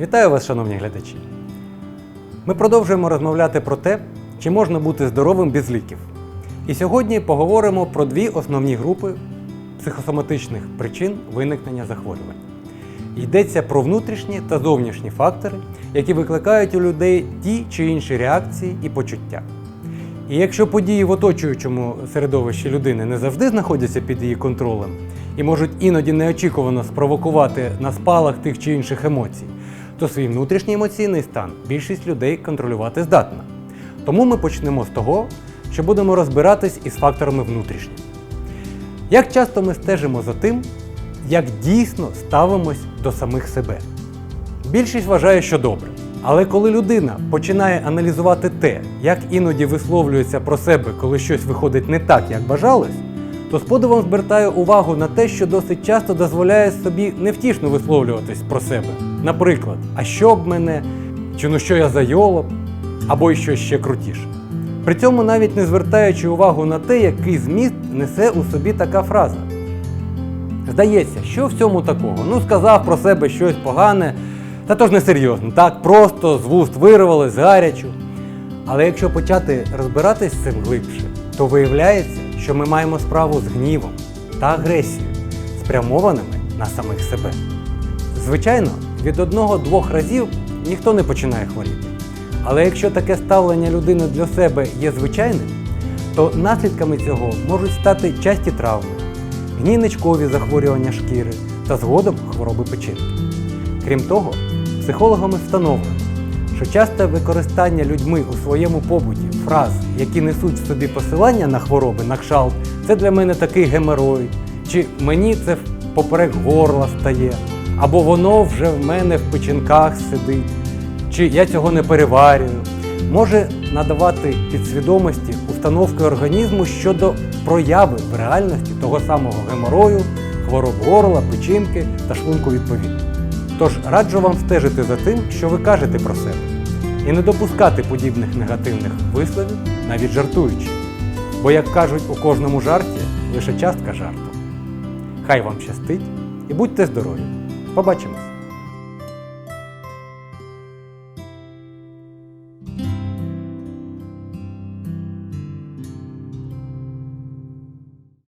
Вітаю вас, шановні глядачі. Ми продовжуємо розмовляти про те, чи можна бути здоровим без ліків. І сьогодні поговоримо про дві основні групи психосоматичних причин виникнення захворювань. Йдеться про внутрішні та зовнішні фактори, які викликають у людей ті чи інші реакції і почуття. І якщо події в оточуючому середовищі людини не завжди знаходяться під її контролем і можуть іноді неочікувано спровокувати на спалах тих чи інших емоцій, то свій внутрішній емоційний стан більшість людей контролювати здатна. Тому ми почнемо з того, що будемо розбиратись із факторами внутрішніми. Як часто ми стежимо за тим, як дійсно ставимось до самих себе? Більшість вважає, що добре. Але коли людина починає аналізувати те, як іноді висловлюється про себе, коли щось виходить не так, як бажалось, то з подивом звертає увагу на те, що досить часто дозволяє собі невтішно висловлюватись про себе. Наприклад, а що б мене, чи ну що я за йолоп, або щось ще крутіше. При цьому навіть не звертаючи увагу на те, який зміст несе у собі така фраза. Здається, що в цьому такого? Ну, сказав про себе щось погане, та то ж не серйозно, так просто з вуст вирвали, з гарячу. Але якщо почати розбиратись з цим глибше, то виявляється, що ми маємо справу з гнівом та агресією, спрямованими на самих себе. Звичайно, від одного-двох разів ніхто не починає хворіти. Але якщо таке ставлення людини для себе є звичайним, то наслідками цього можуть стати часті травми, гнійничкові захворювання шкіри та згодом хвороби печінки. Крім того, психологами встановлено, що часте використання людьми у своєму побуті фраз, які несуть в собі посилання на хвороби, на кшалт, це для мене такий геморой, чи мені це поперек горла стає, або воно вже в мене в печінках сидить, чи я цього не переварюю, може надавати підсвідомості установки організму щодо прояви в реальності того самого геморою, хвороб горла, печінки та шлунку відповідно. Тож раджу вам стежити за тим, що ви кажете про себе, і не допускати подібних негативних висловів, навіть жартуючи. Бо, як кажуть у кожному жарті, лише частка жарту. Хай вам щастить і будьте здорові! Побачимось!